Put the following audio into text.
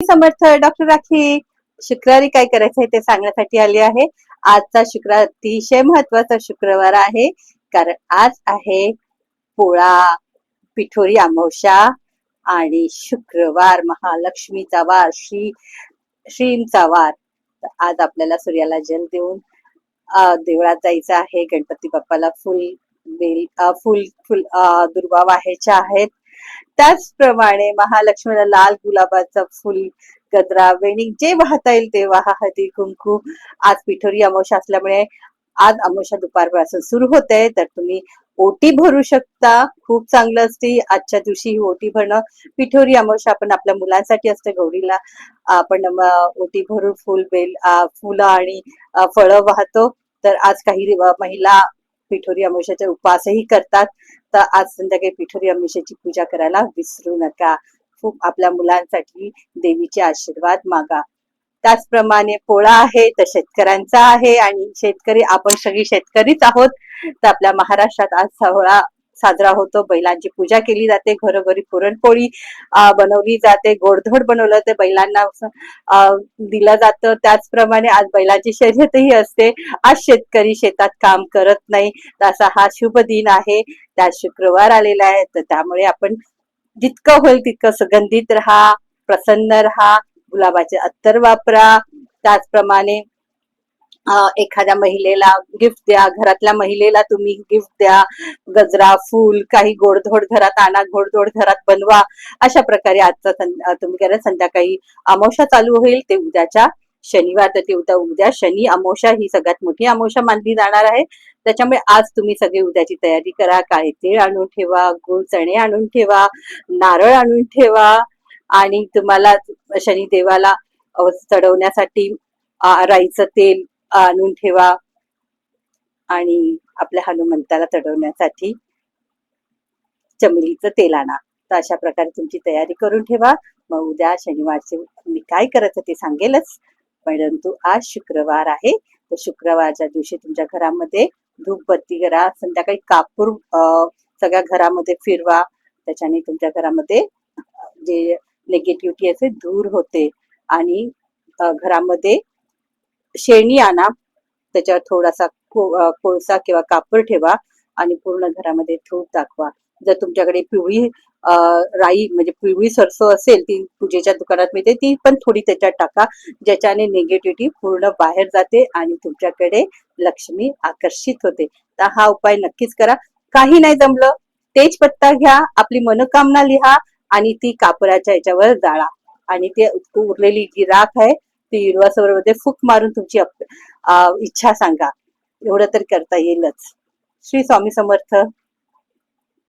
समर्थ doctor rakhi. शुक्रवारी काय करायचं आहे ते सांगण्यासाठी आले आहे. आजचा शुक्रवार अतिशय महत्त्वाचा शुक्रवार आहे. कारण आज आहे पोळा पिठोरी अमावशा आणि शुक्रवार महालक्ष्मीचा वार श्री श्रींचा वार. आज आपल्याला सूर्याला जल देऊन देवळात जायचं आहे. गणपती बाप्पाला फुल बेल फुल फुल अं, दुर्वा व्हायच्या आहेत. त्याचप्रमाणे महालक्ष्मीला लाल गुलाबाचं फुल गजरा वेणी जे वाहता येईल ते वाहा हळदी कुंकू. आज पिठोरी अमावश्या असल्यामुळे आज अमावश्या दुपारपासून सुरू होते. तर तुम्ही ओटी भरू शकता. खूप चांगलं असते. आजच्या दिवशी ही ओटी भरणं. पिठोरी अमावस्या आपण आपल्या मुलांसाठी असते. गौरीला आपण ओटी भरून फुल बेल फुलं आणि फळं वाहतो. तर आज काही महिला पिठोरी अमावश्याचे उपवासही करतात. तर आज संध्याकाळी पिठोरी अमिषाची पूजा करायला विसरू नका. खूप आपल्या मुलांसाठी देवीचे आशीर्वाद मागा. त्याचप्रमाणे पोळा आहे तर शेतकऱ्यांचा आहे आणि शेतकरी आपण सगळी शेतकरीच आहोत. तर आपल्या महाराष्ट्रात आज सोहळा साजरा होतो. बैलांची पूजा केली जाते. घरोघरी पुरणपोळी बनवली जाते. गोडधोड बनवलं जाते बैलांना दिलं जातं. त्याचप्रमाणे आज बैलांची शर्यतही असते. आज शेतकरी शेतात काम करत नाही. तर असा हा शुभ दिन आहे. त्यात शुक्रवार आलेला आहे. तर त्यामुळे आपण जितकं होईल तितकं सुगंधित राहा प्रसन्न राहा. गुलाबाचे अत्तर वापरा. त्याचप्रमाणे एखाद्या महिलेला गिफ्ट द्या. घरातल्या महिलेला तुम्ही गिफ्ट द्या. गजरा फूल काही गोडधोड घरात आणा गोडधोड घरात बनवा. अशा प्रकारे आजचा तुम्ही करा. संध्याकाळी अमावस्या चालू होईल ते उद्याच्या शनिवार तर ते उद्या उद्या शनी अमावस्या ही सगळ्यात मोठी अमावस्या मानली जाणार आहे. त्याच्यामुळे आज तुम्ही सगळी उद्याची तयारी करा. काळे तीळ आणून ठेवा गुळ चणे आणून ठेवा नारळ आणून ठेवा आणि तुम्हाला शनिदेवाला चढवण्यासाठी राईचं तेल आणून ठेवा आणि आपल्या हनुमंताला चढवण्यासाठी चमेलीचं तेल आणा. तर अशा प्रकारे तुमची तयारी करून ठेवा. मग उद्या शनिवारचे मी काय करायचं ते सांगेलच. परंतु आज शुक्रवार आहे. तर शुक्रवारच्या दिवशी तुमच्या घरामध्ये धूपबत्ती करा. संध्याकाळी कापूर सगळ्या घरामध्ये फिरवा. त्याच्याने तुमच्या घरामध्ये जे निगेटिव्हिटी असे दूर होते. आणि घरामध्ये शेणी आणा. त्याच्यावर थोडासा कोळसा किंवा कापूर ठेवा आणि पूर्ण घरामध्ये धूप दाखवा. जर तुमच्याकडे पिवळी राई म्हणजे पिवळी सरसो असेल ती पूजेच्या दुकानात मिळते ती पण थोडी त्याच्यात टाका ज्याच्याने निगेटिव्हिटी पूर्ण बाहेर जाते आणि तुमच्याकडे लक्ष्मी आकर्षित होते. तर हा उपाय नक्कीच करा. काही नाही जमलं तेज पत्ता घ्या आपली मनोकामना लिहा आणि ती कापराच्या याच्यावर जाळा. आणि ते उरलेली जी राख आहे ती हिरवा सरोवरमध्ये फूक मारून तुमची इच्छा सांगा. एवढं तर करता येईलच. श्री स्वामी समर्थ.